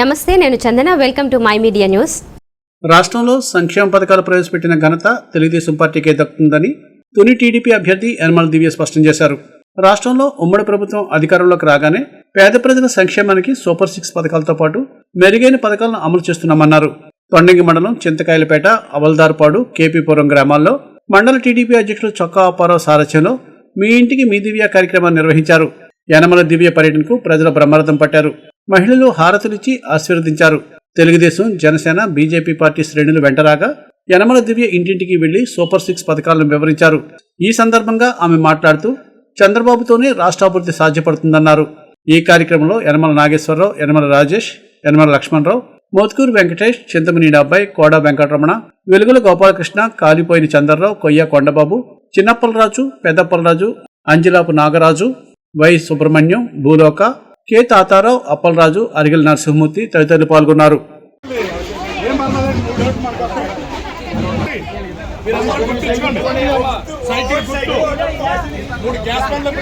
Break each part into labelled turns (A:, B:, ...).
A: నమస్తే నేను Chandana. Welcome to My Media News
B: రాష్ట్రంలో సంక్షేమ పథకాలు ప్రవేశపెట్టిన ఘనత తెలుగుదేశం పార్టీకే దక్కుతుందని తుని టీడీపీ అభ్యర్థి యనమల దివ్య స్పష్టం చేశారు. రాష్ట్రంలో ఉమ్మడి ప్రభుత్వం అధికారంలోకి రాగానే పేద ప్రజల సంక్షేమానికి సూపర్ సిక్స్ పథకాలతో పాటు మెరుగైన పథకాలను అమలు చేస్తున్నామన్నారు. తొండంగి మండలం చింతకాయలపేట అవల్దార్పాడు కేపీపురం గ్రామాల్లో మండల టీడీపీ అధ్యక్షులు చొక్కా అప్పారావు సారథ్యంలో మీ ఇంటికి మీ దివ్య కార్యక్రమాన్ని నిర్వహించారు. యనమల దివ్య పర్యటనకు ప్రజలు బ్రహ్మరథం పట్టారు. మహిళలు హారతులిచ్చి ఆశీర్వదించారు. తెలుగుదేశం జనసేన బీజేపీ పార్టీ శ్రేణులు వెంటరాగా యనమల దివ్య ఇంటింటికి వెళ్ళి సూపర్ సిక్స్ పథకాలను వివరించారు. ఈ సందర్భంగా ఆమె మాట్లాడుతూ చంద్రబాబుతోనే రాష్ట్రాభివృద్ధి సాధ్యపడుతుందన్నారు. ఈ కార్యక్రమంలో యనమల నాగేశ్వరరావు యనమల రాజేష్ యనమల లక్ష్మణరావు మోత్కూరు వెంకటేష్ చింతమనీడి అబ్బాయి కోడ వెంకటరమణ వెలుగుల గోపాలకృష్ణ కాలిపోయిన చంద్రరావు కొయ్య కొండబాబు చిన్నప్పలరాజు పెద్దప్పలరాజు అంజిలాపు నాగరాజు వై సుబ్రహ్మణ్యం భూలోక కె తాతారావు అప్పలరాజు అరిగిల నరసింహమూర్తి తదితరులు పాల్గొన్నారు.
C: సైకిల్ గుర్తు మూడు గ్యాస్ బండ్లు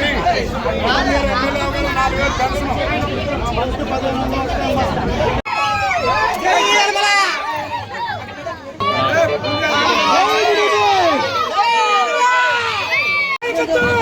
C: Let's go!